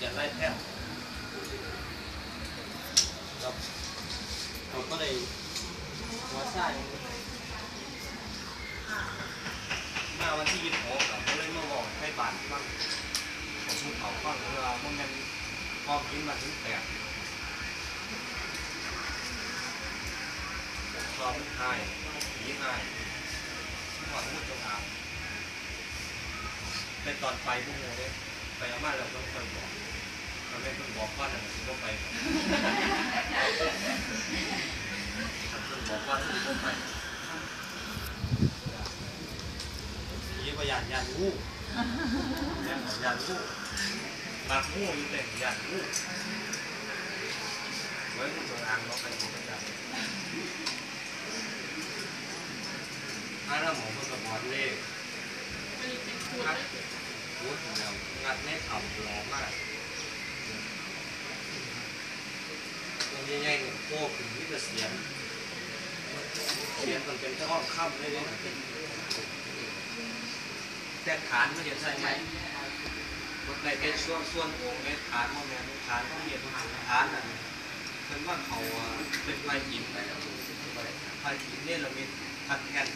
จะไล่แท่นครับผมก็เลยหัวไส้มาวันที่ยี่สิบหกครับก็เลยมาบอกให้บานบ้างผมพูดเขาฟังเวลามันยังพอกินมาถึงแปดชอบไห้ผีไห้หอดมุดจงอางเป็นตอนไปพวกโมเนี่ย ไปอามาเราต้องคอยบอกเราเป็นคนบอกว่าแต่เราต้องไปคนบอกว่าเราต้องไปยี่ว่ายานยานงูยานยานงูมักงูอยู่แต่ยานงูไว้มุดจงอางเราไปมุดจงอางถ้าเราหมอกับหมอนเลข งัดพูดแล้วงัดไม่ทำร้องมากมันใหญ่ๆเนี่ยโค้ขึ้นที่เสียงเสียงมันเป็นท่องค่ำเลยเนี่ยแต่ฐานมันจะใช่ไหมมันในเป็นส่วนส่วนของในฐานมันเนี่ฐานต้องเรียนฐานนั่นเป็นว่าเขาเป็นไฟหินไปแล้วไฟหินเนี่ยเรามีทัดแท่น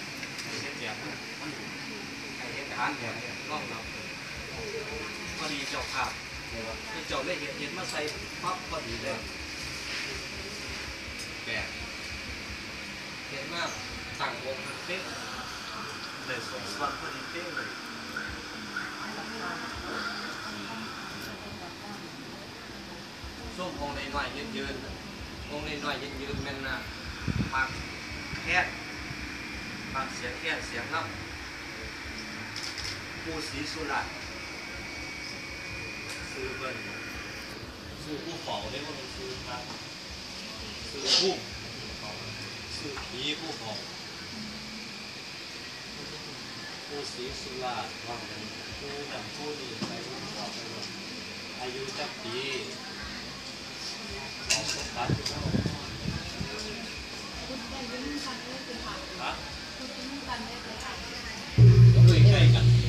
เฮ็ดแบบนั้นมันไอเฮ็ดฐานแบบนี้รองรับพอดี เจ้าภาพคือเจ้าได้เห็ดเห็ดมาใส่ปั๊บพอดีเลยแบบเห็นมากตั้งวงเป๊ะเลยสองวันพอดีเป๊ะเลยส้มองในน้อยยืนยืนองในน้อยยืนยืนแม่นนะปากแค่ปากเสียงแก่เสียงนับผู้ศรีสุรัต น์ซื้อเบิ้ลซื้อผู้เฝ้าได้ว่ามันซื้อครับซื้อผู้ซื้อผีผู้เฝ้าผู้ศรีสุรัตน์ว่างกันผู้นั่นผู้นี่ไปผู้เฝ้าไปหมดอายุจักปีสองสตัดอยู่แล้วคุณได้ยิ้มกันได้เป็นผ่านฮะคุณยิ้มกันได้เป็นผ่านก็เคยใกล้กันเนี่ยมีการจอดเคยใกล้กัน